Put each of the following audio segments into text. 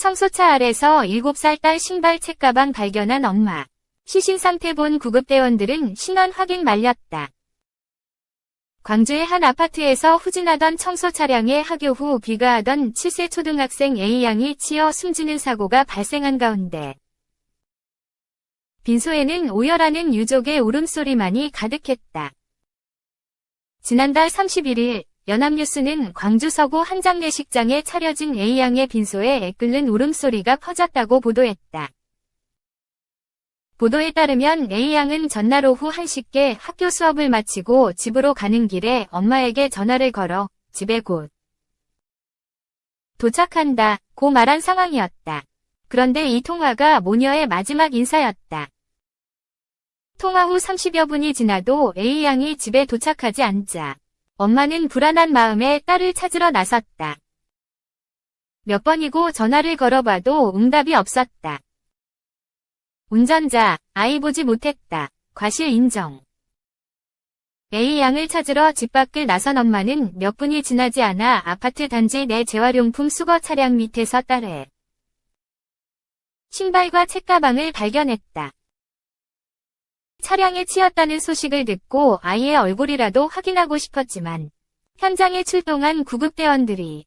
청소차 아래서 7살 딸 신발 책가방 발견한 엄마. 시신 상태 본 구급대원들은 신원 확인 말렸다. 광주의 한 아파트에서 후진하던 청소 차량에 하교 후 귀가하던 7세 초등학생 A양이 치여 숨지는 사고가 발생한 가운데 빈소에는 오열하는 유족의 울음소리만이 가득했다. 지난달 31일 연합뉴스는 광주 서구 한 장례식장에 차려진 A양의 빈소에 애끓는 울음소리가 퍼졌다고 보도했다. 보도에 따르면 A양은 전날 오후 1시께 학교 수업을 마치고 집으로 가는 길에 엄마에게 전화를 걸어 집에 곧 도착한다 고 말한 상황이었다. 그런데 이 통화가 모녀의 마지막 인사였다. 통화 후 30여 분이 지나도 A양이 집에 도착하지 않자 엄마는 불안한 마음에 딸을 찾으러 나섰다. 몇 번이고 전화를 걸어봐도 응답이 없었다. 운전자, 아이 보지 못했다. 과실 인정. A양을 찾으러 집 밖을 나선 엄마는 몇 분이 지나지 않아 아파트 단지 내 재활용품 수거 차량 밑에서 딸의 신발과 책가방을 발견했다. 차량에 치였다는 소식을 듣고 아이의 얼굴이라도 확인하고 싶었지만 현장에 출동한 구급대원들이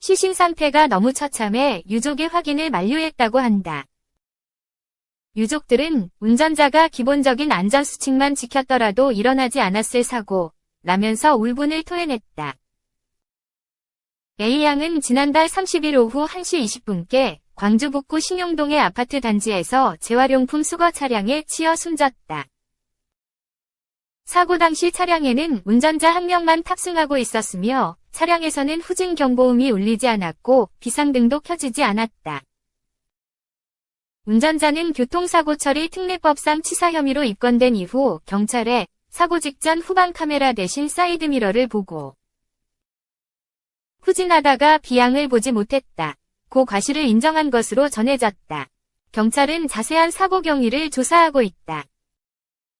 시신 상태가 너무 처참해 유족의 확인을 만료했다고 한다. 유족들은 운전자가 기본적인 안전수칙만 지켰더라도 일어나지 않았을 사고, 라면서 울분을 토해냈다. A양은 지난달 30일 오후 1시 20분께 광주 북구 신용동의 아파트 단지에서 재활용품 수거 차량에 치여 숨졌다. 사고 당시 차량에는 운전자 한 명만 탑승하고 있었으며 차량에서는 후진 경보음이 울리지 않았고 비상등도 켜지지 않았다. 운전자는 교통사고 처리 특례법상 치사 혐의로 입건된 이후 경찰에 사고 직전 후방 카메라 대신 사이드미러를 보고 후진하다가 비양을 보지 못했다. 고 과실을 인정한 것으로 전해졌다. 경찰은 자세한 사고 경위를 조사하고 있다.